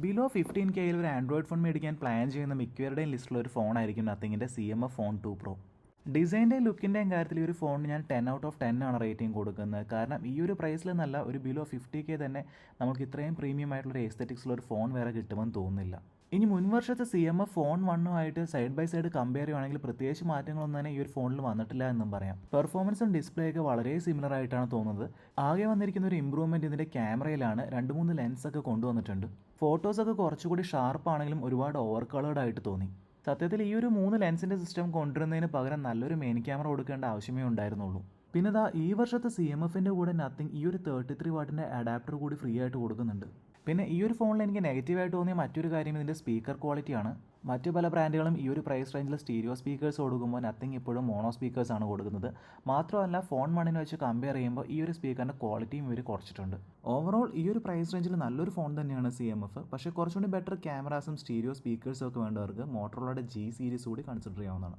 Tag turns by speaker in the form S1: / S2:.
S1: Below fifteen കെയിൽ ഒരു Android phone മേടിക്കാൻ പ്ലാൻ ചെയ്യുന്ന മിക്കവരുടെയും ലിസ്റ്റിലുള്ള ഒരു ഫോണായിരിക്കും നത്തിങ്ങിന്റെ C M F phone two pro. ഡിസൈന്റെയും ലുക്കിന്റെയും കാര്യത്തിൽ ഈ ഒരു ഫോണിന് ഞാൻ ടെൻ ഔട്ട് ഓഫ് ടെൻ ആണ് റേറ്റിംഗ് കൊടുക്കുന്നത്. കാരണം ഈ ഒരു പ്രൈസിൽ നല്ല ഒരു ബിലോ ഫിഫ്റ്റി കെ തന്നെ നമുക്ക് ഇത്രയും പ്രീമിയം ആയിട്ടുള്ള ഒരു എസ്തറ്റിക്സിലുള്ള ഒരു ഫോൺ വേറെ കിട്ടുമെന്ന് തോന്നുന്നില്ല. ഇനി മുൻവർഷത്തെ സി എം എഫ് ഫോൺ വണ്ണുമായിട്ട് സൈഡ് ബൈ സൈഡ് കമ്പയർ ചെയ്യുവാണെങ്കിൽ പ്രത്യേകിച്ച് മാറ്റങ്ങളൊന്നും തന്നെ ഈ ഒരു ഫോണിൽ വന്നിട്ടില്ല എന്നും പറയാം. പെർഫോമൻസും ഡിസ്പ്ലേ ഒക്കെ വളരെ സിമിലർ ആയിട്ടാണ് തോന്നുന്നത്. ആകെ വന്നിരിക്കുന്ന ഒരു ഇമ്പ്രൂവ്മെന്റ് ഇതിന്റെ ക്യാമറയിലാണ് രണ്ട് മൂന്ന് ലെൻസ് ഒക്കെ കൊണ്ടുവന്നിട്ടുണ്ട്. ഫോട്ടോസൊക്കെ കുറച്ചുകൂടി ഷാർപ്പ് ആണെങ്കിലും ഒരുപാട് ഓവർ കളേർഡ് ആയിട്ട് തോന്നി. സത്യത്തിൽ ഈ ഒരു മൂന്ന് ലെൻസിന്റെ സിസ്റ്റം കൊണ്ടുവരുന്നതിന് പകരം നല്ലൊരു മെയിൻ ക്യാമറ കൊടുക്കേണ്ട ആവശ്യമേ ഉണ്ടായിരുന്നുള്ളൂ. പിന്നെ ദാ ഈ വർഷത്തെ സി എം എഫിന്റെ കൂടെ നത്തിങ് ഈ ഒരു തേർട്ടി ത്രീ വാട്ടിന്റെ അഡാപ്റ്റർ കൂടി ഫ്രീ ആയിട്ട് കൊടുക്കുന്നുണ്ട്. പിന്നെ ഈ ഒരു ഫോണിൽ എനിക്ക് നെഗറ്റീവായിട്ട് തോന്നിയ മറ്റൊരു കാര്യം ഇതിന്റെ സ്പീക്കർ ക്വാളിറ്റിയാണ് മറ്റു പല ബ്രാൻഡുകളും ഈ ഒരു പ്രൈസ് റേഞ്ചിൽ സ്റ്റീരിയോ സ്പീക്കേഴ്സ് കൊടുക്കുമ്പോൾ നത്തിങ് ഇപ്പോഴും മോണോ സ്പീക്കേഴ്സാണ് കൊടുക്കുന്നത്. മാത്രമല്ല ഫോൺ മണിനെ വെച്ച് കമ്പയർ ചെയ്യുമ്പോൾ ഈ ഒരു സ്പീക്കറിന്റെ ക്വാളിറ്റിയും ഇവർ കുറച്ചിട്ടുണ്ട്. ഓവറോൾ ഈ ഒരു പ്രൈസ് റേഞ്ചിൽ നല്ലൊരു ഫോൺ തന്നെയാണ് സി എം എഫ് പക്ഷേ കുറച്ചുകൂടി ബെറ്റർ ക്യാമറാസും സ്റ്റീരിയോ സ്പീക്കേഴ്സും ഒക്കെ വേണ്ടവർക്ക് മോട്ടറോളയുടെ ജി സീരീസ് കൂടി കൺസിഡർ ചെയ്യാവുന്നതാണ്.